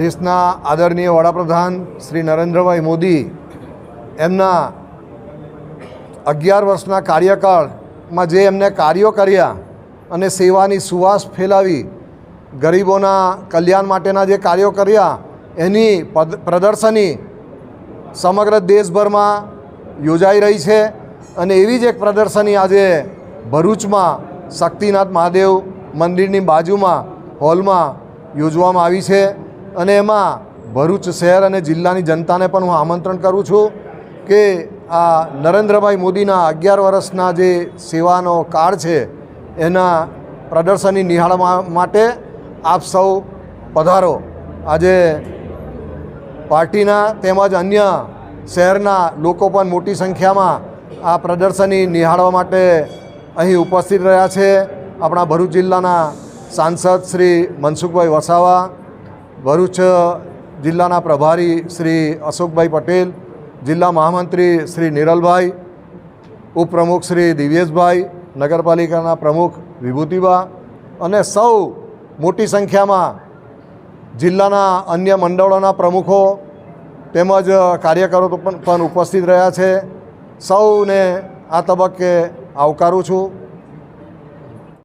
દેશના આદરણીય વડાપ્રધાન શ્રી નરેન્દ્રભાઈ મોદી એમના અગિયાર વર્ષના કાર્યકાળમાં જે એમને કાર્યો કર્યા અને સેવાની સુવાસ ફેલાવી, ગરીબોના કલ્યાણ માટેના જે કાર્યો કર્યા, એની પ્રદર્શની સમગ્ર દેશભરમાં યોજાઈ રહી છે અને એવી જ એક પ્રદર્શની આજે ભરૂચમાં શક્તિનાથ મહાદેવ મંદિરની બાજુમાં, હોલમાં યોજવામાં આવી છે. અને એમાં ભરૂચ શહેર અને જિલ્લાની જનતાને પણ હું આમંત્રણ કરું છું કે આ નરેન્દ્રભાઈ મોદીના અગિયાર વર્ષના જે સેવાનો કાળ છે, એના પ્રદર્શની નિહાળવા માટે આપ સૌ પધારો. આજે પાર્ટીના તેમજ અન્ય શહેરના લોકો પણ મોટી સંખ્યામાં આ પ્રદર્શની નિહાળવા માટે અહીં ઉપસ્થિત રહ્યા છે. આપણા ભરૂચ જિલ્લાના સાંસદ શ્રી મનસુખભાઈ વસાવા ભરૂચ જિલ્લાના પ્રભારી શ્રી અશોકભાઈ પટેલ, જિલ્લા મહામંત્રી શ્રી નિરલભાઈ, ઉપપ્રમુખ શ્રી દિવ્યેશભાઈ, નગરપાલિકાના પ્રમુખ વિભૂતિબા અને સૌ મોટી સંખ્યામાં જિલ્લાના અન્ય મંડળોના પ્રમુખો તેમજ કાર્યકરો પણ ઉપસ્થિત રહ્યા છે. સૌને આ તબક્કે આવકારું છું.